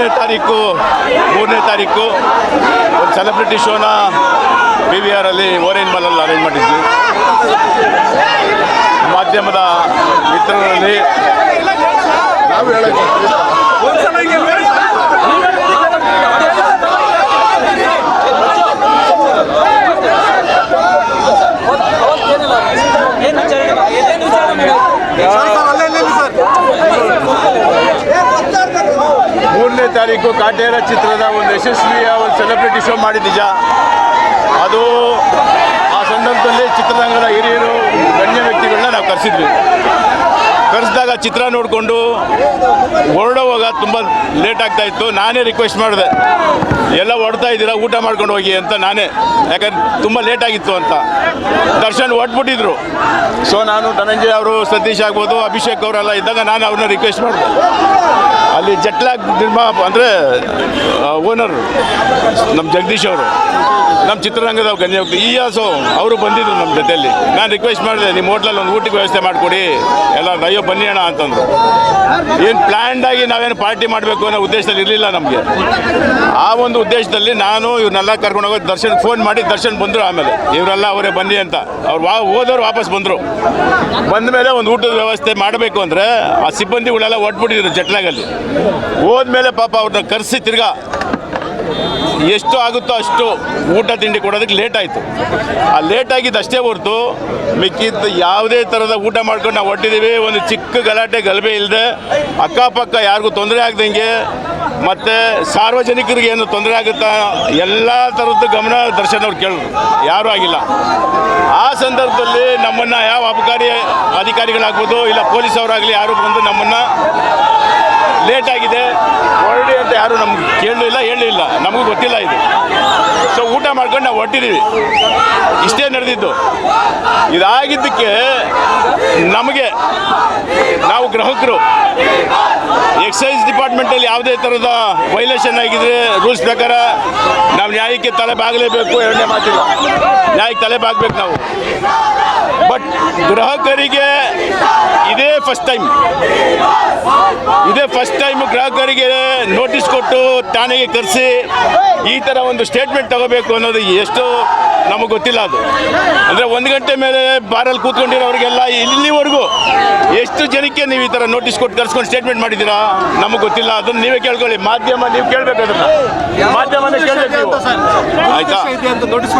ಮೂರನೇ ತಾರೀಕು ಮೂರನೇ ತಾರೀಕು ಒಂದು ಸೆಲೆಬ್ರಿಟಿ ಶೋನ ಬಿ ವಿ ಆರಲ್ಲಿ ಓರೇನ್ ಮಾಲಲ್ಲಿ ಅರೇಂಜ್ ಮಾಡಿದ್ವಿ. ಮಾಧ್ಯಮದ ಮಿತ್ರರಲ್ಲಿ ಏನು ತಾರೀಕು ಕಾಟೇರ ಚಿತ್ರದ ಒಂದು ಯಶಸ್ವಿಯ ಒಂದು ಸೆಲೆಬ್ರಿಟಿ ಶೋ ಮಾಡಿದ ನಿಜ. ಅದು ಆ ಸಂದರ್ಭದಲ್ಲಿ ಚಿತ್ರರಂಗದ ಹಿರಿಯರು ಗಣ್ಯ ವ್ಯಕ್ತಿಗಳನ್ನ ನಾವು ಕರೆಸಿದ್ವಿ. ಕರೆಸಿದಾಗ ಚಿತ್ರ ನೋಡಿಕೊಂಡು ಹೊರಡೋವಾಗ ತುಂಬ ಲೇಟ್ ಆಗ್ತಾ ಇತ್ತು. ನಾನೇ ರಿಕ್ವೆಸ್ಟ್ ಮಾಡಿದೆ. ಎಲ್ಲ ಹೊಡ್ತಾ ಇದ್ದೀರಾ? ಊಟ ಮಾಡ್ಕೊಂಡು ಹೋಗಿ ಅಂತ ನಾನೇ. ಯಾಕಂದ್ರೆ ತುಂಬ ಲೇಟ್ ಆಗಿತ್ತು ಅಂತ. ದರ್ಶನ್ ಹೊಟ್ಬಿಟ್ಟಿದ್ರು ಸೊ ನಾನು ಧನಂಜಯ ಅವರು, ಸತೀಶ್ ಆಗ್ಬೋದು, ಅಭಿಷೇಕ್ ಅವರೆಲ್ಲ ಇದ್ದಾಗ ನಾನು ಅವ್ರನ್ನ ರಿಕ್ವೆಸ್ಟ್ ಮಾಡಿದೆ. ಅಲ್ಲಿ ಜಟ್ಲಾಗ್ ನಿರ್ಮಾ ಅಂದರೆ ಓನರ್ ನಮ್ಮ ಜಗದೀಶ್ ಅವರು. ನಮ್ಮ ಚಿತ್ರರಂಗದ ವ್ಯಕ್ತಿ. ಈ ಆಸು ಅವರು ಬಂದಿದ್ರು ನಮ್ಮ ಜೊತೆಯಲ್ಲಿ. ನಾನು ರಿಕ್ವೆಸ್ಟ್ ಮಾಡಿದೆ, ನಿಮ್ಮ ಹೋಟ್ಲಲ್ಲಿ ಒಂದು ಊಟಕ್ಕೆ ವ್ಯವಸ್ಥೆ ಮಾಡಿಕೊಡಿ. ಎಲ್ಲ ಅಯ್ಯೋ ಬನ್ನಿ ಅಣ್ಣ ಅಂತಂದ್ರು. ಏನು ಪ್ಲ್ಯಾಂಡ್ ಆಗಿ ನಾವೇನು ಪಾರ್ಟಿ ಮಾಡಬೇಕು ಅನ್ನೋ ಉದ್ದೇಶದಲ್ಲಿ ಇರಲಿಲ್ಲ ನಮಗೆ. ಆ ಒಂದು ಉದ್ದೇಶದಲ್ಲಿ ನಾನು ಇವ್ರನ್ನೆಲ್ಲ ಕರ್ಕೊಂಡು ಹೋಗೋದು, ದರ್ಶನ್ ಫೋನ್ ಮಾಡಿ ದರ್ಶನ್ ಬಂದರು ಆಮೇಲೆ. ಇವರೆಲ್ಲ ಅವರೇ ಬನ್ನಿ ಅಂತ. ಅವ್ರು ವಾ ಹೋದವ್ರು ವಾಪಸ್ ಬಂದರು. ಬಂದ ಮೇಲೆ ಒಂದು ಊಟದ ವ್ಯವಸ್ಥೆ ಮಾಡಬೇಕು ಅಂದರೆ ಆ ಸಿಬ್ಬಂದಿಗಳೆಲ್ಲ ಒಟ್ಬಿಟ್ಟಿದ್ರು ಜಟ್ಲಾಗಲ್ಲಿ. ಹೋದ್ಮೇಲೆ ಪಾಪ ಅವ್ರನ್ನ ಕರೆಸಿ ತಿರ್ಗಾ ಎಷ್ಟು ಆಗುತ್ತೋ ಅಷ್ಟು ಊಟ ತಿಂಡಿ ಕೊಡೋದಕ್ಕೆ ಲೇಟ್ ಆಯಿತು. ಆ ಲೇಟ್ ಆಗಿದ್ದು ಅಷ್ಟೇ ಹೊರತು ಮಿಕ್ಕಿದ್ದು ಯಾವುದೇ ಥರದ ಊಟ ಮಾಡ್ಕೊಂಡು ನಾವು ಹೊಟ್ಟಿದ್ದೀವಿ, ಒಂದು ಚಿಕ್ಕ ಗಲಾಟೆ, ಗಲಭೆ ಇಲ್ಲದೆ ಅಕ್ಕಪಕ್ಕ ಯಾರಿಗೂ ತೊಂದರೆ ಆಗ್ದಂಗೆ ಮತ್ತು ಸಾರ್ವಜನಿಕರಿಗೆ ಏನು ತೊಂದರೆ ಆಗುತ್ತಾ ಎಲ್ಲ ಥರದ್ದು ಗಮನ ದರ್ಶನ ಅವ್ರು ಕೇಳಿದ್ರು ಯಾರೂ ಆಗಿಲ್ಲ. ಆ ಸಂದರ್ಭದಲ್ಲಿ ನಮ್ಮನ್ನು ಯಾವ ಅಬಕಾರಿ ಅಧಿಕಾರಿಗಳಾಗ್ಬೋದು, ಇಲ್ಲ ಪೊಲೀಸ್ ಅವರಾಗಲಿ ಯಾರು ಬಂದು ನಮ್ಮನ್ನು ಲೇಟ್ ಆಗಿದೆ. ಹೊರಡಿ ಅಂತ ಯಾರು ನಮ್ಗೆ ಕೇಳಲಿಲ್ಲ, ಹೇಳಲಿಲ್ಲ. ನಮಗೂ ಗೊತ್ತಿಲ್ಲ ಇದು. ಸೊ ಊಟ ಮಾಡ್ಕೊಂಡು ನಾವು ಹೊಟ್ಟಿದ್ದೀವಿ ಇಷ್ಟೇ ನಡೆದಿದ್ದು. ಇದಾಗಿದ್ದಕ್ಕೆ ನಮಗೆ ನಾವು ಗ್ರಾಹಕರು, ಎಕ್ಸೈಸ್ ಡಿಪಾರ್ಟ್ಮೆಂಟಲ್ಲಿ ಯಾವುದೇ ಥರದ ವೈಲೇಷನ್ ಆಗಿದ್ರೆ ರೂಲ್ಸ್ ಪ್ರಕಾರ ನಾವು ನ್ಯಾಯಕ್ಕೆ ತಲೆ ಬಾಗಲೇಬೇಕು, ಎರಡನೇ ಮಾತಿಲ್ಲ. ನ್ಯಾಯಕ್ಕೆ ತಲೆ ಬಾಗಬೇಕು ನಾವು. ಬಟ್ ಗ್ರಾಹಕರಿಗೆ ಇದೇ ಫಸ್ಟ್ ಟೈಮ್ ಇದೇ ಫಸ್ಟ್ ಟೈಮ್ ಗ್ರಾಹಕರಿಗೆ ನೋಟಿಸ್ ಕೊಟ್ಟು ಠಾಣೆಗೆ ಕರೆಸಿ ಈ ಥರ ಒಂದು ಸ್ಟೇಟ್ಮೆಂಟ್ ತಗೋಬೇಕು ಅನ್ನೋದು ಎಷ್ಟು ನಮಗೆ ಗೊತ್ತಿಲ್ಲ ಅದು. ಅಂದರೆ ಒಂದು ಗಂಟೆ ಮೇಲೆ ಬಾರಲ್ಲಿ ಕೂತ್ಕೊಂಡಿರೋರಿಗೆಲ್ಲ ಇಲ್ಲಿವರೆಗೂ ಎಷ್ಟು ಜನಕ್ಕೆ ನೀವು ಈ ಥರ ನೋಟಿಸ್ ಕೊಟ್ಟು ಕರ್ಸ್ಕೊಂಡು ಸ್ಟೇಟ್ಮೆಂಟ್ ಮಾಡಿದ್ದೀರಾ? ನಮಗೆ ಗೊತ್ತಿಲ್ಲ. ಅದನ್ನು ನೀವೇ ಕೇಳ್ಕೊಳ್ಳಿ. ಮಾಧ್ಯಮ ನೀವು ಕೇಳಬೇಕು ಅದನ್ನು. ಮಾಧ್ಯಮನೇ ಕೇಳಬೇಕು ನೀವು. ಆಯ್ತಾ? ಅಂತ ನೋಟಿಸ್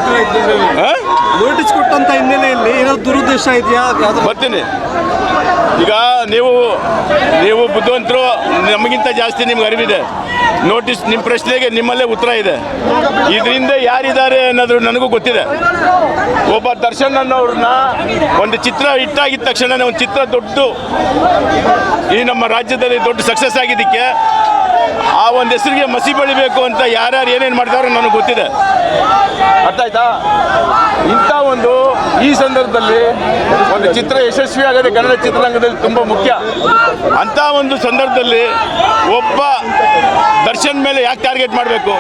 ನೋಟಿಸ್ ಕೊಟ್ಟಂತ ಹಿನ್ನೆಲೆಯಲ್ಲಿ ಏನಾದ್ರು ದುರುದ್ದೇಶ ಇದೆಯಾ? ಬರ್ತೀನಿ. ಈಗ ನೀವು ನೀವು ಬುದ್ಧಿವಂತರು ನಮಗಿಂತ ಜಾಸ್ತಿ ನಿಮ್ಗೆ ಅರಿವಿದೆ. ನೋಟಿಸ್ ನಿಮ್ಮ ಪ್ರಶ್ನೆಗೆ ನಿಮ್ಮಲ್ಲೇ ಉತ್ತರ ಇದೆ. ಇದರಿಂದ ಯಾರಿದ್ದಾರೆ ಅನ್ನೋದು ನನಗೂ ಗೊತ್ತಿದೆ ಒಬ್ಬ ದರ್ಶನ್ ಅನ್ನೋರನ್ನ ಒಂದು ಚಿತ್ರ ಇಟ್ಟಾಗಿದ್ದ ತಕ್ಷಣ ಒಂದು ಚಿತ್ರ ದೊಡ್ಡ ಈ ನಮ್ಮ ರಾಜ್ಯದಲ್ಲಿ ದೊಡ್ಡ ಸಕ್ಸಸ್ ಆಗಿದ್ದಕ್ಕೆ ಒಂದು ಹೆಸರಿಗೆ ಮಸಿ ಬೆಳಿಬೇಕು ಅಂತ ಯಾರ್ಯಾರು ಏನೇನು ಮಾಡ್ತಾರೋ ನನಗೆ ಗೊತ್ತಿದೆ. ಅರ್ಥ ಆಯ್ತಾ ಇಂಥ ಒಂದು ಈ ಸಂದರ್ಭದಲ್ಲಿ ಒಂದು ಚಿತ್ರ ಯಶಸ್ವಿ ಆಗದೆ ಕನ್ನಡ ಚಿತ್ರರಂಗದಲ್ಲಿ ತುಂಬ ಮುಖ್ಯ. ಅಂಥ ಒಂದು ಸಂದರ್ಭದಲ್ಲಿ ಒಬ್ಬ ದರ್ಶನ್ ಮೇಲೆ ಯಾಕೆ ಟಾರ್ಗೆಟ್ ಮಾಡಬೇಕು?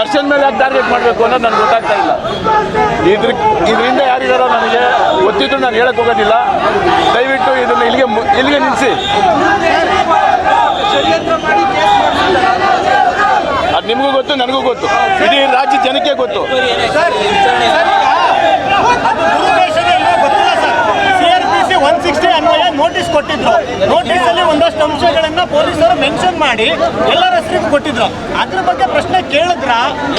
ದರ್ಶನ್ ಮೇಲೆ ಯಾಕೆ ಟಾರ್ಗೆಟ್ ಮಾಡಬೇಕು ಅನ್ನೋದು ನನಗೆ ಗೊತ್ತಾಗ್ತಾ ಇಲ್ಲ. ಇದ್ರ ಇದರಿಂದ ಯಾರಿದಾರೋ ನನಗೆ ಗೊತ್ತಿದ್ರು ನಾನು ಹೇಳಕ್ಕೆ ಹೋಗೋದಿಲ್ಲ. ದಯವಿಟ್ಟು ಇದನ್ನು ಇಲ್ಲಿಗೆ ಇಲ್ಲಿಗೆ ನಿಲ್ಲಿಸಿ ನಿಮಗೂ ಗೊತ್ತು ನನಗೂ ಗೊತ್ತು. ಇಡೀ ರಾಜ್ಯ ಜನಕ್ಕೆ ಗೊತ್ತು ಅದು ದುರುದ್ದೇಶನೇ ಇಲ್ವೋ ಗೊತ್ತಿಲ್ಲ ಸರ್ ಸಿಆರ್ಪಿಸಿ ಒನ್ ಸಿಕ್ಸ್ಟಿ ಅನ್ವಯ ನೋಟಿಸ್ ಕೊಟ್ಟಿದ್ರು. ನೋಟಿಸ್ ಅಲ್ಲಿ ಒಂದಷ್ಟು ಅಂಶಗಳನ್ನ ಪೊಲೀಸರು ಮೆನ್ಷನ್ ಮಾಡಿ ಎಲ್ಲರ ಹೆಸರಿಗೂ ಕೊಟ್ಟಿದ್ರು. ಅದ್ರ ಬಗ್ಗೆ ಪ್ರಶ್ನೆ ಕೇಳಿದ್ರ?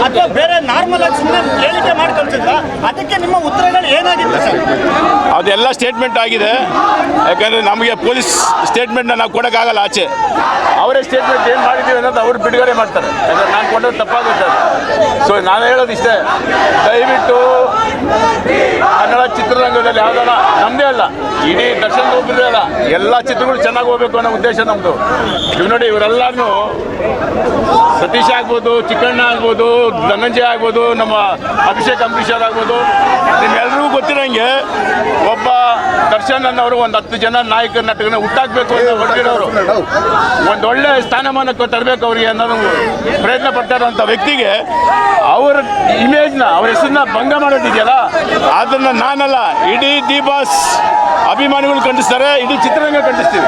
ಅಥವಾ ಬೇರೆ ನಾರ್ಮಲ್ ಆಗಿ ಸುಮ್ಮನೆ ಹೇಳಿಕೆ ಮಾಡಿ ಕಳ್ಸಿದ್ರ ಅದಕ್ಕೆ ನಿಮ್ಮ ಉತ್ತರಗಳು ಏನಾಗಿತ್ತು ಸರ್? ಅದೆಲ್ಲ ಸ್ಟೇಟ್ಮೆಂಟ್ ಆಗಿದೆ. ಯಾಕಂದರೆ ನಮಗೆ ಪೊಲೀಸ್ ಸ್ಟೇಟ್ಮೆಂಟ್ ನಾವು ಕೊಡೋಕ್ಕಾಗಲ್ಲ ಆಚೆ. ಅವರೇ ಸ್ಟೇಟ್ಮೆಂಟ್ ಏನು ಮಾಡಿದ್ದೀವಿ ಅನ್ನೋದು ಅವ್ರು ಬಿಡುಗಡೆ ಮಾಡ್ತಾರೆ. ಯಾಕಂದ್ರೆ ನಾನು ಕೊಡೋದು ತಪ್ಪಾಗುತ್ತೆ ಸೊ ನಾನು ಹೇಳೋದು ಇಷ್ಟೇ ದಯವಿಟ್ಟು ಚಿತ್ರರಂಗದಲ್ಲಿ ಯಾವ್ದಲ್ಲ ನಮ್ಮದೇ ಅಲ್ಲ. ಇಡೀ ದರ್ಶನ ಒಬ್ಬರೇ ಅಲ್ಲ. ಎಲ್ಲ ಚಿತ್ರಗಳು ಚೆನ್ನಾಗಿ ಹೋಗ್ಬೇಕು ಅನ್ನೋ ಉದ್ದೇಶ ನಮ್ಮದು ಇವ್ ನೋಡಿ ಇವರೆಲ್ಲರೂ ಸತೀಶ್ ಆಗ್ಬೋದು, ಚಿಕ್ಕಣ್ಣ ಆಗ್ಬೋದು, ಧನಂಜಯ ಆಗ್ಬೋದು, ನಮ್ಮ ಅಭಿಷೇಕ್ ಅಂಬರೀಷರ್ ಆಗ್ಬೋದು ನಿಮ್ಮೆಲ್ಲರಿಗೂ ಗೊತ್ತಿರಂಗೆ ಒಬ್ಬ ದರ್ಶನ್ ಅನ್ನೋರು ಒಂದು ಹತ್ತು ಜನ ನಾಯಕ ನಟಕನ ಹುಟ್ಟಾಕ್ಬೇಕು ಅಂತ ಹೊರಟಿರೋರು. ಒಂದೊಳ್ಳೆ ಸ್ಥಾನಮಾನಕ್ಕೆ ತರಬೇಕು ಅವರಿಗೆ ಅನ್ನೋದು ಪ್ರಯತ್ನ ಪಡ್ತಾ ವ್ಯಕ್ತಿಗೆ ಅವರ ಇಮೇಜ್ನ ಅವ್ರ ಹೆಸರನ್ನ ಭಂಗ ಮಾಡೋದಿದೆಯಲ್ಲ, ಅದನ್ನು ನಾನಲ್ಲ, ಇಡೀ ದಿ ಬಾಸ್ ಅಭಿಮಾನಿಗಳು ಖಂಡಿಸ್ತಾರೆ, ಇಡೀ ಚಿತ್ರರಂಗ ಖಂಡಿಸ್ತೀವಿ.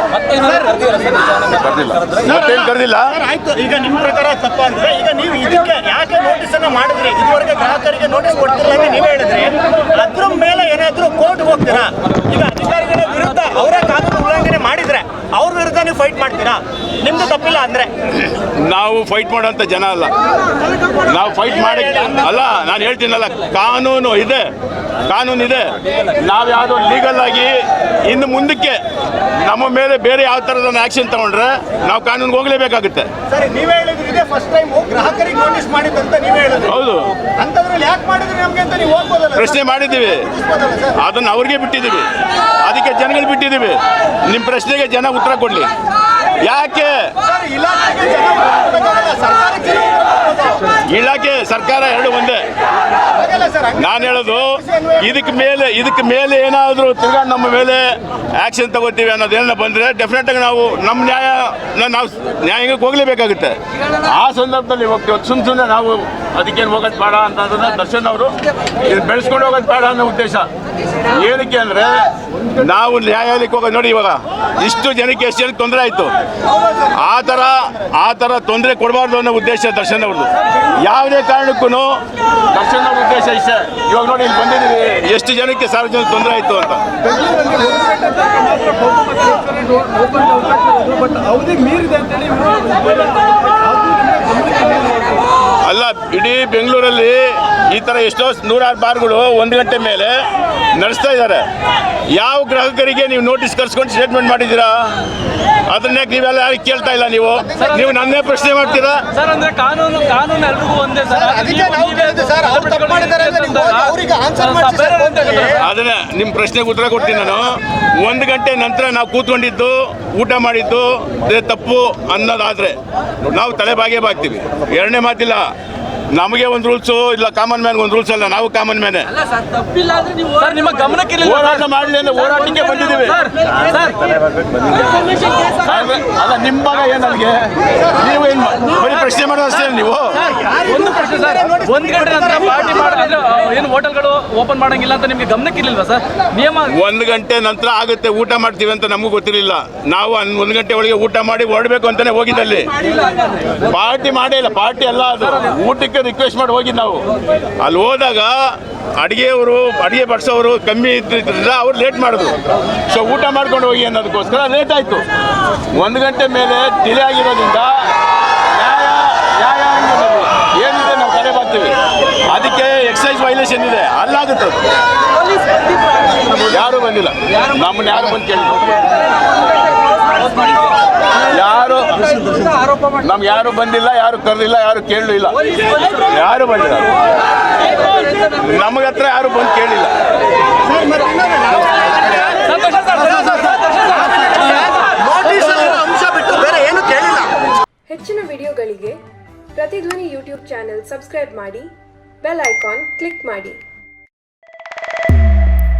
ಮತ್ತೇನು ಕರೆದಿಲ್ಲ ಆಯ್ತು. ಈಗ ನಿಮ್ಮ ಪ್ರಕಾರ ಅಂದ್ರೆ ಈಗ ನೀವು ಇದಕ್ಕೆ ಯಾಕೆ ಮಾಡಿದ್ರಿ? ಇದುವರೆಗೆ ಗ್ರಾಹಕರಿಗೆ ನೋಟಿಸ್ ಕೊಡ್ತಿಲ್ಲ ಅಂತ ನೀವೇ ಹೇಳಿದ್ರಿ. ಅದ್ರ ಮೇಲೆ ಏನಾದರೂ ಕೋರ್ಟ್ ಹೋಗ್ತೀರಾ? ಈಗ ಅಧಿಕಾರಿಗಳ ವಿರುದ್ಧ ಅವರೇ ಕಾನೂನು ಉಲ್ಲಂಘನೆ ಮಾಡಿದ್ರೆ ಅವ್ರ ವಿರುದ್ಧ ನೀವು ಫೈಟ್ ಮಾಡ್ತೀರಾ? ನಿಮ್ದು ತಪ್ಪಿಲ್ಲ ಅಂದ್ರೆ? ನಾವು ಫೈಟ್ ಮಾಡೋಂಥ ಜನ ಅಲ್ಲ. ನಾವು ಫೈಟ್ ಮಾಡಿ ಅಲ್ಲ, ನಾನು ಹೇಳ್ತೀನಲ್ಲ, ಕಾನೂನು ಇದೆ. ಕಾನೂನು ಇದೆ ನಾವು ಯಾವುದೋ ಲೀಗಲ್ ಆಗಿ ಇನ್ನು ಮುಂದಕ್ಕೆ ನಮ್ಮ ಮೇಲೆ ಬೇರೆ ಯಾವ ಥರದ ಆ್ಯಕ್ಷನ್ ತಗೊಂಡ್ರೆ ನಾವು ಕಾನೂನಿಗೆ ಹೋಗಲೇಬೇಕಾಗುತ್ತೆ. ಹೌದು. ಅಂತದ್ರಲ್ಲಿ ಯಾಕೆ ಮಾಡಿದ್ರಿ ನಮ್ಗೆ ಅಂತ ನೀವು ಹೋಗ್ಬೋದಲ್ಲ ಪ್ರಶ್ನೆ ಮಾಡಿದ್ದೀವಿ. ಅದನ್ನು ಅವ್ರಿಗೆ ಬಿಟ್ಟಿದ್ದೀವಿ. ಅದಕ್ಕೆ ಜನಗಳು ಬಿಟ್ಟಿದ್ದೀವಿ. ನಿಮ್ಮ ಪ್ರಶ್ನೆಗೆ ಜನ ಉತ್ತರ ಕೊಡಲಿ. ಯಾಕೆ? ಇಲಾಖೆ ಸರ್ಕಾರ ಎರಡು ಒಂದೇ ನಾನು ಹೇಳೋದು, ಇದಕ್ಕೆ ಮೇಲೆ ಇದಕ್ಕೆ ಮೇಲೆ ಏನಾದರೂ ತಿರ್ಗಾ ನಮ್ಮ ಮೇಲೆ ಆಕ್ಷನ್ ತಗೋತೀವಿ ಅನ್ನೋದೇನ ಬಂದರೆ ಡೆಫಿನೆಟಾಗಿ ನಾವು ನಮ್ಮ ನ್ಯಾಯ ನಾವು ನ್ಯಾಯಂಗಕ್ಕೆ ಹೋಗಲೇಬೇಕಾಗುತ್ತೆ. ಆ ಸಂದರ್ಭದಲ್ಲಿ ಹೋಗ್ತೀವಿ ಸುಮ್ಮ ಸುಮ್ಮನೆ ನಾವು ಅದಕ್ಕೇನು ಹೋಗೋದು ಬೇಡ ಅಂತಂದ್ರೆ ದರ್ಶನ್ ಅವರು ಇದು ಬೆಳೆಸ್ಕೊಂಡು ಹೋಗೋದು ಬೇಡ ಅನ್ನೋ ಉದ್ದೇಶ. ಏನಕ್ಕೆ ಅಂದರೆ, ನಾವು ನ್ಯಾಯಾಲಯಕ್ಕೆ ಹೋಗೋದು ನೋಡಿ ಇವಾಗ, ಇಷ್ಟು ಜನಕ್ಕೆ ಎಷ್ಟು ಜನಕ್ಕೆ ತೊಂದರೆ ಆಯಿತು. ಥರ ಆ ಥರ ತೊಂದರೆ ಕೊಡಬಾರ್ದು ಅನ್ನೋ ಉದ್ದೇಶ ದರ್ಶನ್ ಅವ್ರದ್ದು. ಯಾವುದೇ ಕಾರಣಕ್ಕೂ ದರ್ಶನ್ ಅವ್ರ ಉದ್ದೇಶ ಇಷ್ಟೇ. ಇವಾಗ ನೋಡಿ ಇಲ್ಲಿ ಬಂದಿದ್ದೀವಿ ಎಷ್ಟು ಜನಕ್ಕೆ ಸಾರ್ವಜನಿಕ ತೊಂದರೆ ಆಯಿತು ಅಂತ. ಅಲ್ಲ, ಇಡೀ ಬೆಂಗಳೂರಲ್ಲಿ ಈ ಥರ ಎಷ್ಟೋ ನೂರಾರು ಬಾರ್ಗಳು ಒಂದು ಗಂಟೆ ಮೇಲೆ ನಡೆಸ್ತಾ ಇದ್ದಾರೆ. ಯಾವ ಗ್ರಾಹಕರಿಗೆ ನೀವು ನೋಟಿಸ್ ಕರ್ಸ್ಕೊಂಡು ಸ್ಟೇಟ್ಮೆಂಟ್ ಮಾಡಿದ್ದೀರಾ? ಅದನ್ನ ಯಾಕೆ ನೀವೆಲ್ಲ ಯಾರಿಗೆ ಕೇಳ್ತಾ ಇಲ್ಲ ನೀವು? ನೀವು ನನ್ನೇ ಪ್ರಶ್ನೆ ಮಾಡ್ತೀರಾ? ಸರ್ ಅಂದ್ರೆ ಕಾನೂನು ಕಾನೂನು ಎಲ್ರಿಗೂ ಒಂದೇ ಸರ್. ಅದಕ್ಕೆ ನಾವು ಸರ್, ಅವ್ರು ತಪ್ಪು ಮಾಡಿದ್ದಾರೆ ಅಂತ ನೀವು ಹೋಗಿ ಅವ್ರಿಗೆ answer ಮಾಡ್ಸಿ ಸರ್ ಅದನ್ನ ನಿಮ್ಮ ಪ್ರಶ್ನೆಗೆ ಉತ್ತರ ಕೊಡ್ತೀನಿ ನಾನು. ಒಂದು ಗಂಟೆ ನಂತರ ನಾವು ಕೂತ್ಕೊಂಡಿದ್ದು ಊಟ ಮಾಡಿದ್ದು ಇದೇ ತಪ್ಪು ಅನ್ನೋದಾದ್ರೆ ನಾವು ತಲೆ ಬಾಗೇ ಬಾಗ್ತೀವಿ. ಎರಡನೇ ಮಾತಿಲ್ಲ. ನಮಗೆ ಒಂದು ರೂಲ್ಸು ಇಲ್ಲ ಕಾಮನ್ ಮ್ಯಾನ್ ಒಂದು ರೂಲ್ಸ್ ಅಲ್ಲ ನಾವು ಕಾಮನ್ ಮ್ಯಾನೆ ಅಲ್ಲ ಸರ್ ತಪ್ಪಿಲ್ಲ ಅಂದ್ರೆ ನೀವು ಸರ್ ನಿಮ್ಮ ಗಮನಕ್ಕೆ ಇರ್ಲಿಲ್ಲ ಹೋರಾಟ ಮಾಡಲಿ ಅಂದ್ರೆ ಹೋರಾಟಕ್ಕೆ ಬಂದಿದ್ದೀವಿ ಸರ್ ಸರ್ ಅಲ್ಲ ನಿಮ್ಮ ಭಾಗ ಏನು ನನಗೆ ನೀವು ಏನು ಬರೀ ಪ್ರಶ್ನೆ ಮಾಡೋದು ಅಷ್ಟೇ ನೀವು ಒಂದು ಪ್ರಶ್ನೆ ಸರ್ ಒಂದ್ ಗಂಟೆ ನಂತರ ಪಾರ್ಟಿ ಮಾಡಿದ್ರೆ ಏನು ಹೋಟೆಲ್ಗಳು ಓಪನ್ ಮಾಡಂಗಿಲ್ಲ ಅಂತ ನಿಮಗೆ ಗಮನಕ್ಕೆ ಇರ್ಲಿಲ್ವಾ ಸರ್ ನಿಯಮ ಒಂದು ಗಂಟೆ ನಂತರ ಆಗುತ್ತೆ ಊಟ ಮಾಡ್ತೀವಿ ಅಂತ ನಮಗೂ ಗೊತ್ತಿರಲಿಲ್ಲ ನಾವು ಒಂದು ಗಂಟೆ ಒಳಗೆ ಊಟ ಮಾಡಿ ಹೊರಡಬೇಕು ಅಂತಾನೆ ಹೋಗಿದ್ದಲ್ಲಿ ಪಾರ್ಟಿ ಮಾಡೇ ಇಲ್ಲ ಪಾರ್ಟಿ ಅಲ್ಲ ಅದು ಊಟಕ್ಕೆ ರಿಕ್ವೆಸ್ಟ್ ಮಾಡಿ ಹೋಗಿದ್ದು ನಾವು. ಅಲ್ಲಿ ಹೋದಾಗ ಅಡುಗೆಯವರು, ಅಡುಗೆ ಬಡಿಸೋರು ಕಮ್ಮಿ ಇದ್ದಿದ್ದರಿಂದ ಅವ್ರು ಲೇಟ್ ಮಾಡಿದ್ರು. ಸೊ ಊಟ ಮಾಡ್ಕೊಂಡು ಹೋಗಿ ಅನ್ನೋದಕ್ಕೋಸ್ಕರ ಲೇಟ್ ಆಯಿತು. ಒಂದು ಗಂಟೆ ಮೇಲೆ ಡಿಲೇ ಆಗಿರೋದ್ರಿಂದ ಏನಿದೆ ನಾವು ಕರೆ ಬರ್ತೀವಿ ಅದಕ್ಕೆ ಎಕ್ಸೈಸ್ ವೈಲೇಷನ್ ಇದೆ. ಅಲ್ಲಾಗುತ್ತೆ ಯಾರು ಬಂದಿಲ್ಲ. ನಮ್ಮನ್ನ ಯಾರು ಬಂದು ಕೇಳಿ. ಯಾರು ಆರೋಪ ಮಾಡಿ. ನಮ್ಗೆ ಯಾರು ಬಂದಿಲ್ಲ ಯಾರು ಕರೆದಿಲ್ಲ ಯಾರು ಕೇಳಲಿಲ್ಲ. ಇಲ್ಲ ಯಾರು ಬಂದಿಲ್ಲ? ನಮಗೆ ಹತ್ರ ಯಾರು ಬಂದು ಕೇಳಿಲ್ಲ ಸಂತೋಷ ಸರ್ ಸಂತೋಷ ಸರ್ ನೋಟಿಸ್ ಅಲ್ಲಿರೋ ಅಂಶ ಬಿಟ್ಟು ಬೇರೆ ಏನು ಕೇಳಿಲ್ಲ. ಹೆಚ್ಚಿನ ವಿಡಿಯೋಗಳಿಗೆ ಪ್ರತಿಧ್ವನಿ ಯೂಟ್ಯೂಬ್ ಚಾನೆಲ್ ಸಬ್ಸ್ಕ್ರೈಬ್ ಮಾಡಿ ಬೆಲ್ ಐಕಾನ್ ಕ್ಲಿಕ್ ಮಾಡಿ.